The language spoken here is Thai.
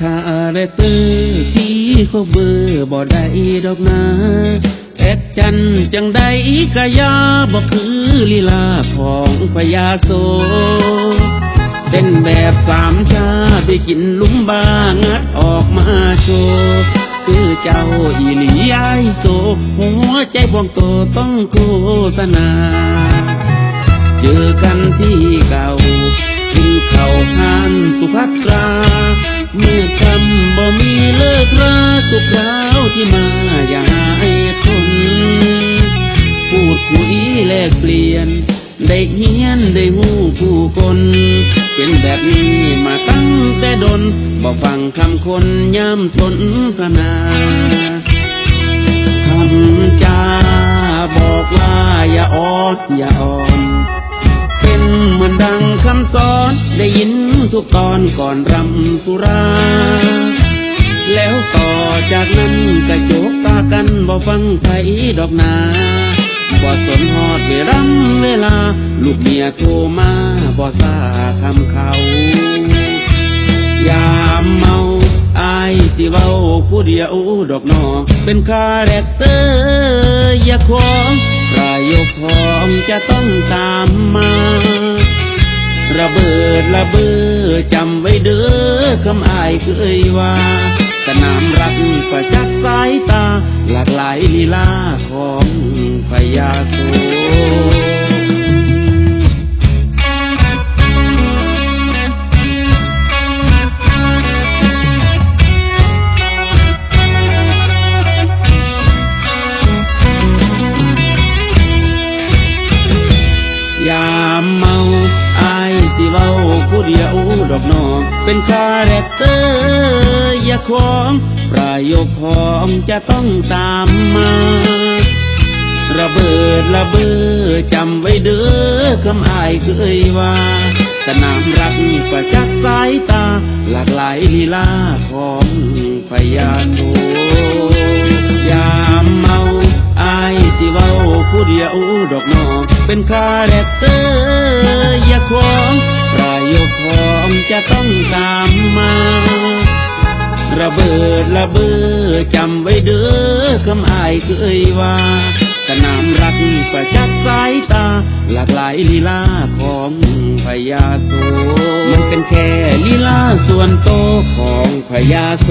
คาแรคเตอร์ที่เขาเบอร์บ่ได้ดอกนาแอดจันจังใดกะยาบ่คือลีลาของพญาโซเต้นแบบสามชาไปกินลุมบางัดออกมาโชว์คือเจ้าอีหลีไอายโซหัวใจพวงโตต้องโฆษณา เจอกันที่เก่ากินข้าทานสุภัตรา ราสุขราวที่มาอย่าให้ทนพูดคุยแลกเปลี่ยน ได้เฮียนได้หูผู้คน เป็นแบบนี้มาตั้งแต่ดนบอกฟังคำคนย้ำสนทนาคำจาบอกว่าอย่าออนอย่าอ่อนเป็นเหมือนดังคำสอนได้ยินทุกตอนก่อนรำสุรา แล้วต่อ จากนั้นก็โจกตากันบ่ฟังไผดอกนาบ่สนฮอดเวลาเวลา ลูกเมียโทรมาบ่ซาคำเขายามเมาอายสิเว้าผู้เดียวดอกนอเป็นคาแรคเตอร์อย่าของใครยกของจะต้องตามมา ระเบิดระเบ้อ จำไว้เด้อคำอายเคยว่าสนามรักประจักษ์สายตา หลากหลายลีลาของพยาโส เป็นคาแรคเตอร์อย่าของประโยคของจะต้องตามมา ระเบิดระเบ้อจำไว้เด้อคำอายเคยว่าสนามรักประจักษ์สายตา หลากหลายลีลาของพญาโสยามเมาอายสิเว้าผู้เดียวดอกนอเป็นคาแรคเตอร์อย่าของ ยคของจะต้องตามมา ระเบิดระเบ้อจำไว้เด้อคำอายเคยว่า สนามรักประจักษ์สายตา หลากหลายลีลาของพญาโสมันเป็นแค่ลีลาส่วนโตของพญาโส